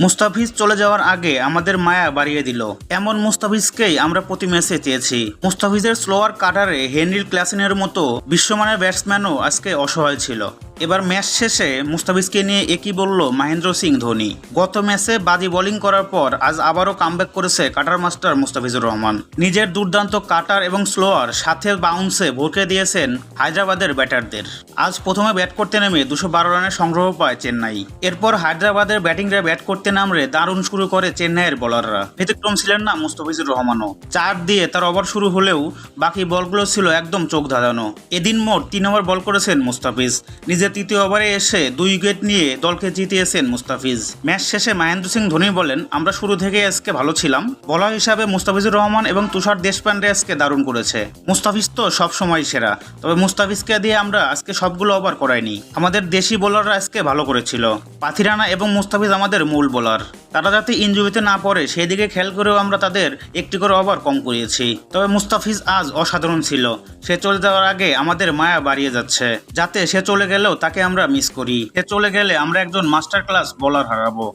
মুস্তাফিজ চলে যাওয়ার আগে আমাদের মায়া বাড়িয়ে দিল। এমন মুস্তাফিজকেই আমরা প্রতি ম্যাচে চেয়েছি। মুস্তাফিজের স্লোয়ার কাটারে হেনরিল ক্লাসিনের মতো বিশ্বমানের ব্যাটসম্যানও আজকে অসহায় ছিল। এবার ম্যাচ শেষে মুস্তাফিজকে নিয়ে একই বলল মহেন্দ্র সিং ধোনি। গত ম্যাচে বাজি বোলিং করার পর আজ আবারও কামব্যাক করেছে কাটার মাস্টার মুস্তাফিজুর রহমান। নিজের দুর্দান্ত কাটার এবং স্লোয়ার সাথে বাউন্সে ভরকে দিয়েছেন হায়দ্রাবাদের ব্যাটারদের। আজ প্রথমে ব্যাট করতে নেমে দুশো বারো রানের সংগ্রহ পায় চেন্নাই। এরপর হায়দ্রাবাদের ব্যাটিংরা ব্যাট করতে নামরে দারুণ শুরু করে চেন্নাইয়ের বোলাররা। ব্যতিক্রম ছিলেন না মুস্তাফিজুর রহমানও। চার দিয়ে তার ওভার শুরু হলেও বাকি বলগুলো ছিল একদম চোখ ধাঁধানো। এদিন মোট তিন ওভার বল করেছেন মুস্তাফিজ। নিজের তৃতীয় ওভারে এসে দুই উইকেট নিয়ে দলকে জিতিয়েছেন মুস্তাফিজ। ম্যাচ শেষে মহেন্দ্র সিং ধোনি বলেন, আমরা শুরু থেকে আজকে ভালো ছিলাম। বলার হিসাবে মুস্তাফিজুর রহমান এবং তুষার দেশপান্ডে আজকে দারুণ করেছে। মুস্তাফিজ তো সবসময় সেরা। তবে মুস্তাফিজকে দিয়ে আমরা আজকে সবগুলো ওভার করাইনি। আমাদের দেশি বোলাররা আজকে ভালো করেছিল। পাথিরানা এবং মুস্তাফিজ আমাদের মূল বোলার। তারা যাতে ইনজুরিতে না পড়ে সেই দিকে খেয়াল করেও আমরা তাদের একটি করে ওভার কম করিয়েছি। তবে মুস্তাফিজ আজ অসাধারণ ছিল। সে চলে যাওয়ার আগে আমাদের মায়া বাড়িয়ে যাচ্ছে। যাতে সে চলে গেলেও তাকে আমরা মিস করি। সে চলে গেলে আমরা একজন মাস্টার ক্লাস বলার হারাবো।